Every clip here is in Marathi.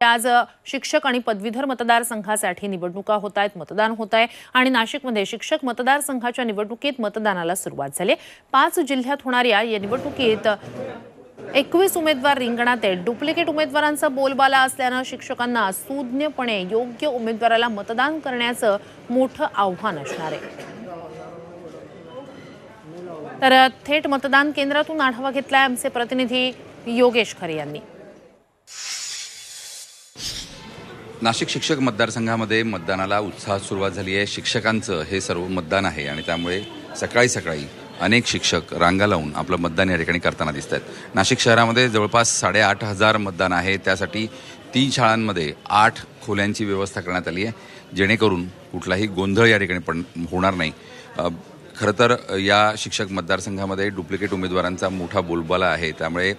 आज शिक्षक आणि पदवीधर मतदारसंघासाठी निवडणुका होत आहेत मतदान होत आहे आणि नाशिकमध्ये शिक्षक मतदारसंघाच्या निवडणुकीत मतदानाला सुरुवात झाली. पाच जिल्ह्यात होणाऱ्या या निवडणुकीत एकवीस उमेदवार रिंगणात आहेत. डुप्लिकेट उमेदवारांचा बोलबाला असल्यानं शिक्षकांना सुज्ञपणे योग्य उमेदवाराला मतदान करण्याचं मोठं आव्हान असणार आहे. तर थेट मतदान केंद्रातून आढावा घेतलाय आमचे प्रतिनिधी योगेश खरे यांनी. नाशिक शिक्षक मतदारसंघामध्ये मतदानाला उत्साहात सुरुवात झाली आहे. शिक्षकांचं हे सर्व मतदान आहे आणि त्यामुळे सकाळी सकाळी अनेक शिक्षक रांगा लावून आपलं मतदान या ठिकाणी करताना दिसत आहेत. नाशिक शहरामध्ये जवळपास साडेआठ हजार मतदान आहे. त्यासाठी तीन शाळांमध्ये आठ खोल्यांची व्यवस्था करण्यात आली आहे. जेणेकरून कुठलाही गोंधळ या ठिकाणी पण होणार नाही. खरं तर या शिक्षक मतदारसंघामध्ये डुप्लिकेट उमेदवारांचा मोठा बोलबाला आहे. त्यामुळे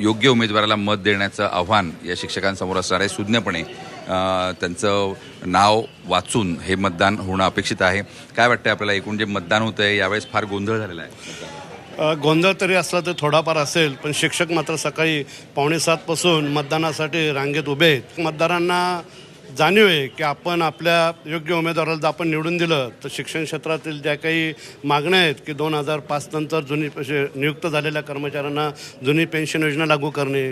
योग्य उमेदवाराला मत देण्याचं आव्हान या शिक्षकांसमोर असणार आहे. सुज्ञपणे त्यांचं नाव वाचून हे मतदान होणं अपेक्षित आहे. काय वाटतं आपल्याला? एकूण जे मतदान होतं आहे यावेळेस फार गोंधळ झालेला आहे. गोंधळ तरी असला तर थोडाफार असेल पण शिक्षक मात्र सकाळी पावणे सातपासून मतदानासाठी रांगेत उभे आहेत. मतदारांना जाणीव आहे की आपण आपल्या योग्य उमेदवाराला जर आपण निवडून दिलं तर शिक्षण क्षेत्रातील ज्या काही मागण्या आहेत की दोन हजार पाच नंतर जुनी नियुक्त झालेल्या कर्मचाऱ्यांना जुनी पेन्शन योजना लागू करणे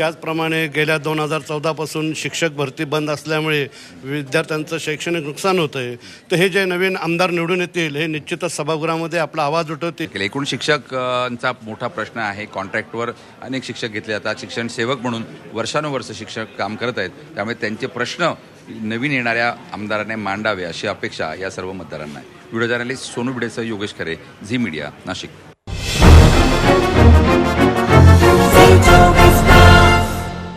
त्याचप्रमाणे गेल्या दोन हजार चौदापासून शिक्षक भरती बंद असल्यामुळे विद्यार्थ्यांचं शैक्षणिक नुकसान होतं आहे तर हे जे नवीन आमदार निवडून येतील हे निश्चितच सभागृहामध्ये आपला आवाज उठवतील. एकूण शिक्षकांचा मोठा प्रश्न आहे कॉन्ट्रॅक्टवर अनेक शिक्षक घेतले जातात. शिक्षण सेवक म्हणून वर्षानुवर्ष शिक्षक काम करत आहेत. त्यामुळे त्यांचे प्रश्न नवीन येणाऱ्या आमदाराने मांडावे अशी अपेक्षा या सर्व मतदारांना आहे. व्हिडिओ जर्नलिस्ट सोनू भिडेसह योगेश खरे झी मीडिया नाशिक.